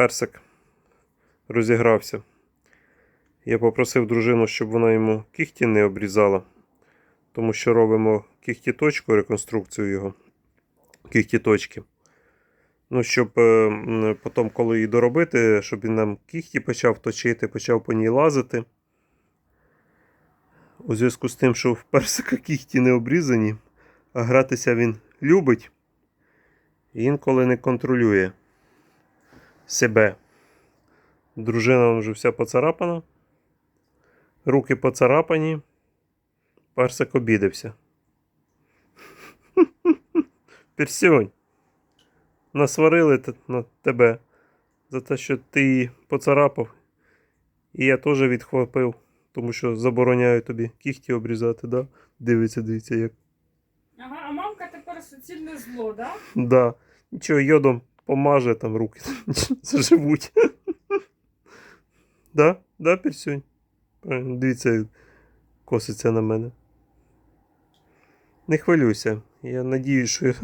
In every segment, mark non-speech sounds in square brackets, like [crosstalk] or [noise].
персик розігрався. Я попросив дружину, щоб вона йому кіхті не обрізала, тому що робимо кіхті-точку, реконструкцію його. Кіхті-точки. Ну, щоб е, потім, коли її доробити, щоб він нам кіхті почав точити, почав по ній лазити. У зв'язку з тим, що в персика кіхті не обрізані, а гратися він любить, інколи не контролює себе. Дружина вже вся поцарапана, руки поцарапані, персик обідався. [laughs] Персьонь, насварили на тебе за те, що ти її поцарапав. І я теж відхвапив, тому що забороняю тобі кіхті обрізати, да? Дивиться, дивіться, як. Ага, а мамка тепер суцільне зло, да? Да. Нічого, йодом помаже там руки [laughs] заживуть. да? Да, Персюнь? Дивіться, коситься на мене. Не хвилюйся. Я надіюсь, що я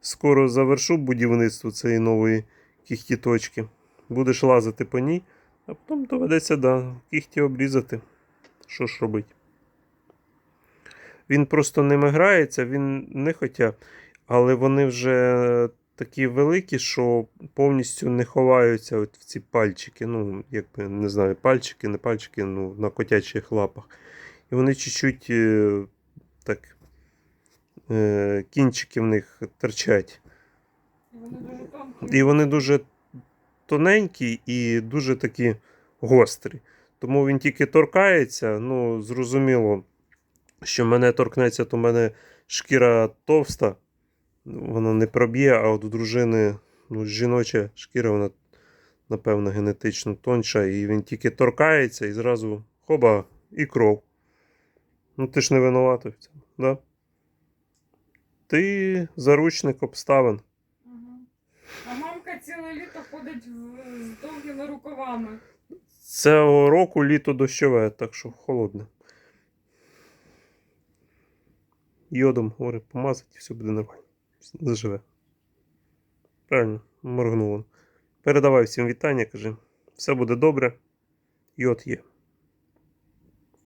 скоро завершу будівництво цієї нової кіхті-точки. Будеш лазити по ній, а потім доведеться, да, кіхті обрізати. Що ж робить? Він просто ними грається, він не хотя, але вони вже такі великі, що повністю не ховаються от в ці пальчики. Ну, якби не знаю, пальчики, не пальчики, ну, на котячих лапах. І вони чуть-чуть е, так. е, Кінчики в них торчать. І Вони дуже тонкі. І вони дуже тоненькі і дуже такі гострі. Тому він тільки торкається. Ну, зрозуміло, що мене торкнеться, то мене шкіра товста, вона не проб'є, а от у дружини ну, жіноча шкіра, вона, напевно, генетично тонша, і він тільки торкається і зразу хоба і кров. Ну, ти ж не винуватий в цьому, да? Ти заручник обставин. А мамка ціле літо ходить з довгими рукавами. Цього року літо дощове, так що холодне. Йодом говори, помазати, і все буде нормально. Заживе. Правильно, моргнув он. Передавай всім вітання, кажи. Все буде добре. Йод є.